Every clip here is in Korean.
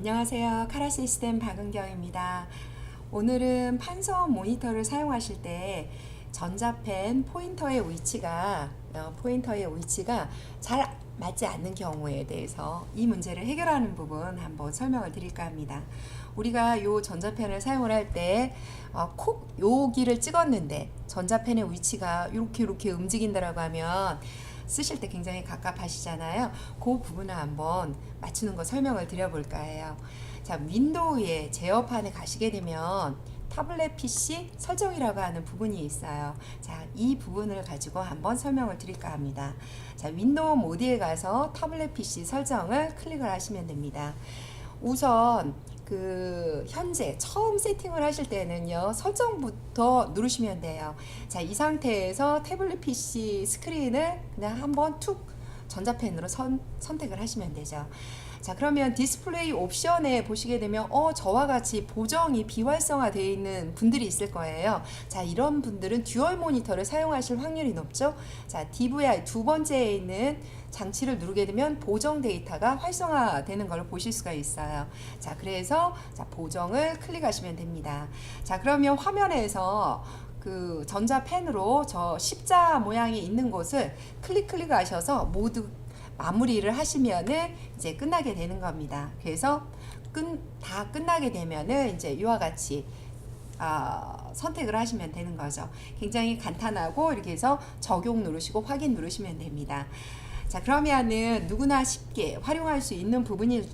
안녕하세요. 카라 시스템 박은경입니다. 오늘은 판서 모니터를 사용하실 때 전자펜 포인터의 위치가 어, 포인터의 위치가 잘 맞지 않는 경우에 대해서 이 문제를 해결하는 부분 한번 설명을 드릴까 합니다. 우리가 요 전자펜을 사용을 할때 어, 콕 여기를 찍었는데 전자펜의 위치가 이렇게 이렇게 움직인다라고 하면 쓰실 때 굉장히 갑갑하시잖아요. 그 부분을 한번 맞추는 거 설명을 드려볼까 해요. 자, 윈도우의 제어판에 가시게 되면 타블렛 PC 설정이라고 하는 부분이 있어요. 자, 이 부분을 가지고 한번 설명을 드릴까 합니다. 자, 윈도우 모드에 가서 타블렛 PC 설정을 클릭을 하시면 됩니다. 우선 그 현재 처음 세팅을 하실 때는요 설정부터 누르시면 돼요. 자 이 상태에서 태블릿 PC 스크린을 그냥 한번 툭 전자펜으로 선, 선택을 하시면 되죠. 자 그러면 디스플레이 옵션에 보시게 되면 어 저와 같이 보정이 비활성화 되어 있는 분들이 있을 거예요. 자 이런 분들은 듀얼 모니터를 사용하실 확률이 높죠? 자 DVI 두 번째에 있는 장치를 누르게 되면 보정 데이터가 활성화되는 걸 보실 수가 있어요. 자 그래서 자 보정을 클릭하시면 됩니다. 자 그러면 화면에서 그 전자펜으로 저 십자 모양이 있는 곳을 클릭 클릭하셔서 모두 마무리를 하시면은 이제 끝나게 되는 겁니다. 그래서 끝, 다 끝나게 되면은 이제 이와 같이 아, 선택을 하시면 되는 거죠. 굉장히 간단하고 이렇게 해서 적용 누르시고 확인 누르시면 됩니다. 자 그러면은 누구나 쉽게 활용할 수 있는 부분일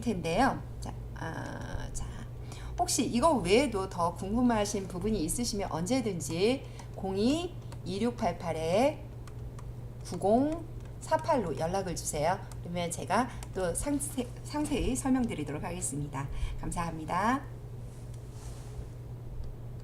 텐데요. 자, 아, 자 혹시 이거 외에도 더 궁금하신 부분이 있으시면 언제든지 02 2688에 9048로 연락을 주세요. 그러면 제가 또 상세, 상세히 설명드리도록 하겠습니다. 감사합니다.